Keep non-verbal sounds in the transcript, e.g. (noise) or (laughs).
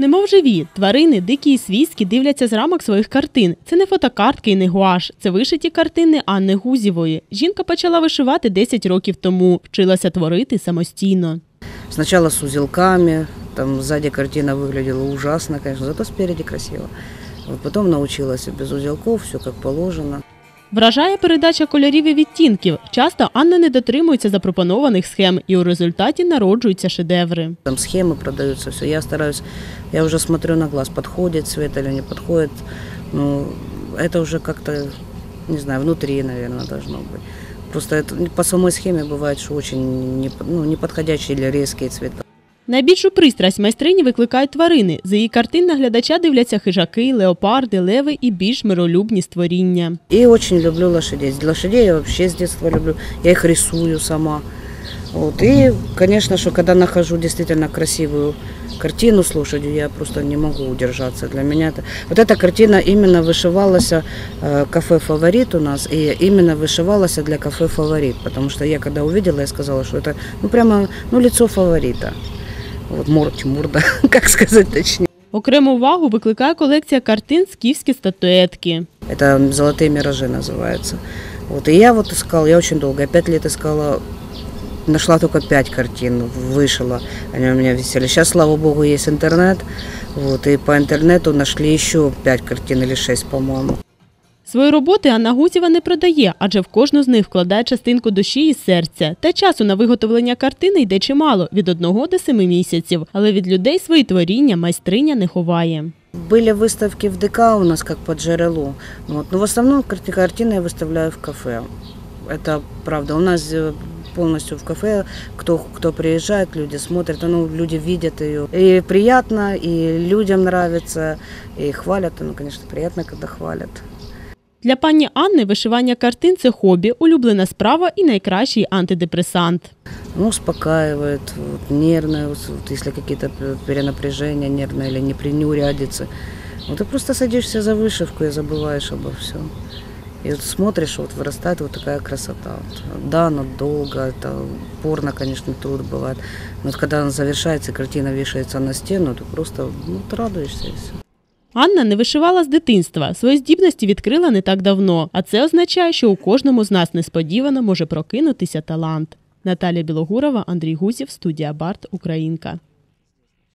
Немов живі, тварини, дикі і свійські дивляться з рамок своїх картин. Це не фотокартки і не гуаш, це вишиті картини Анни Гузєвої. Жінка почала вишивати 10 років тому, вчилася творити самостійно. Сначала с узелками, там сзади картина выглядела ужасно, конечно, зато спереди красиво. Научилась и без узелков, все как положено. Вражає передача кольорів і відтінків. Часто Анна не дотримується запропонованих схем, і у результаті народжуються шедеври. Там схемы продаются, все. Я стараюсь, я уже смотрю на глаз, подходит цвет или не подходит. Ну, это уже как-то, не знаю, внутри, наверное, должно быть. Просто это по самой схеме бывает, что очень не, ну, неподходящие или резкие цвета. Найбільшу пристрасть майстрині викликають тварини. За її картин на глядача дивляться хижаки, леопарди, леви і більш миролюбні створіння. И очень люблю лошадей. Лошадей я вообще с детства люблю. Я их рисую сама. Вот. И, конечно, что когда нахожу действительно красивую картину с лошадью, я просто не могу удержаться. Для меня это... Вот эта картина именно вышивалась э, кафе «Фаворит» у нас, и именно вышивалась для кафе «Фаворит», потому что я когда увидела, я сказала, что это ну, прямо ну, лицо фаворита. Вот мор- морда, (laughs) как сказать точнее. Окрему увагу викликає колекція картин скіфські статуетки. Это «Золотые миражи» называется. Вот, и я вот искала, я очень долго, я пять лет искала, нашла только пять картин, вышила, они у меня висели. Сейчас, слава богу, есть интернет, вот, и по интернету нашли еще пять картин или шесть, по-моему. Свої роботи Анна Гузєва не продає, адже в кожну з них вкладає частинку душі і серця. Та часу на виготовлення картини йде чимало від одного до семи місяців. Але від людей свої творіння майстриня не ховає. Были выставки в ДК у нас как по Джерелу, вот, но в основном карти- картины я выставляю в кафе. Это правда. У нас э, полностью в кафе, кто, кто приезжает, люди смотрят, ну, люди видят ее. И приятно, и людям нравится, и хвалят. Ну, конечно, приятно, когда хвалят. Для пані Анни вишивання картин це хобі, улюблена справа і найкращий антидепресант. Ну, успокаивает, вот, нервное, вот, вот если какие-то п- перенапряжения нервные или непринюрядицы. Вот ты просто садишься за вышивку и забываешь обо всем. И вот смотришь, вот вырастает вот такая красота. Вот. Да, но долго, это порно, конечно, труд бывает. Но вот когда она завершается, и картина вешается на стену, то просто ну, ты радуешься и все. Анна не вишивала з дитинства. Свої здібності відкрила не так давно, а це означає, що у кожному з нас несподівано може прокинутися талант. Наталя Білогурова, Андрій Гузів, студія Барт Українка.